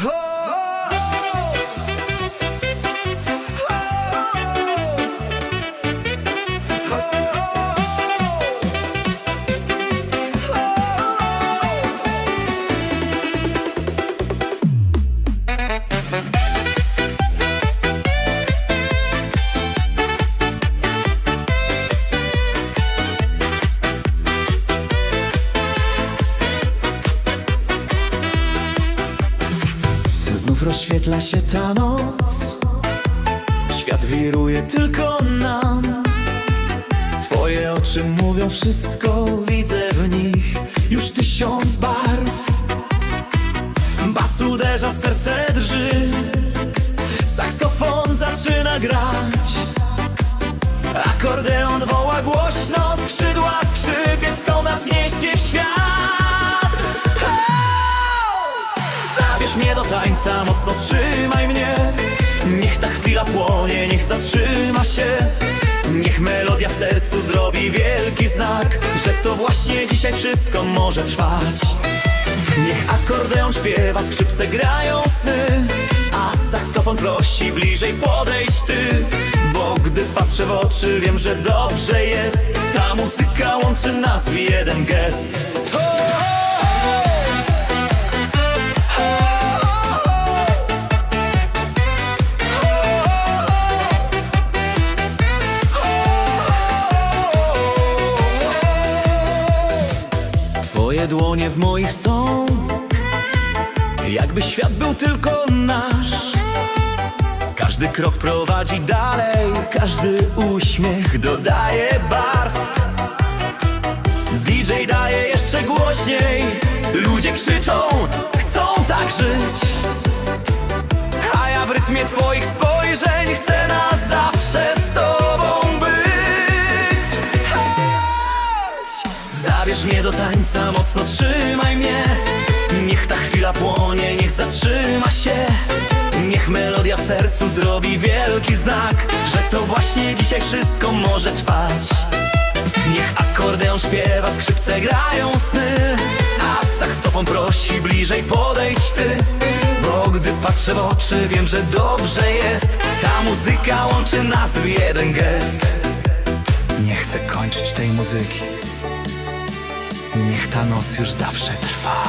Oh! Rozświetla się ta noc. Świat wiruje tylko nam. Twoje oczy mówią wszystko Widzę w nich już tysiąc barw. Bas uderza, serce drży. Saksofon zaczyna grać. Akordeon woła głośno Skrzydła skrzypiec chcą nas nieść w świat tańca, mocno trzymaj mnie. Niech ta chwila płonie, niech zatrzyma się. Niech melodia w sercu zrobi wielki znak Że to właśnie dzisiaj wszystko może trwać. Niech akordeon śpiewa, skrzypce grają sny A saksofon prosi bliżej podejdź ty. Bo gdy patrzę w oczy wiem, że dobrze jest. Ta muzyka łączy nas w jeden gest Twoje dłonie w moich są. Jakby świat był tylko nasz. Każdy krok prowadzi dalej. Każdy uśmiech dodaje barw Zabierz mnie do tańca, mocno trzymaj mnie. Niech ta chwila płonie, niech zatrzyma się. Niech melodia w sercu zrobi wielki znak Że to właśnie dzisiaj wszystko może trwać. Niech akordeon śpiewa, skrzypce grają sny A saksofon prosi bliżej podejdź ty. Bo gdy patrzę w oczy wiem, że dobrze jest. Ta muzyka łączy nas w jeden gest. Nie chcę kończyć tej muzyki Niech ta noc już zawsze trwa.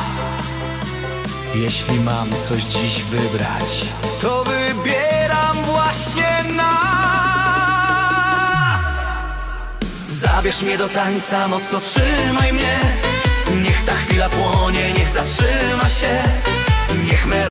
Jeśli mam coś dziś wybrać To wybieram właśnie nas. Zabierz mnie do tańca, mocno trzymaj mnie. Niech ta chwila płonie, niech zatrzyma się. Niech me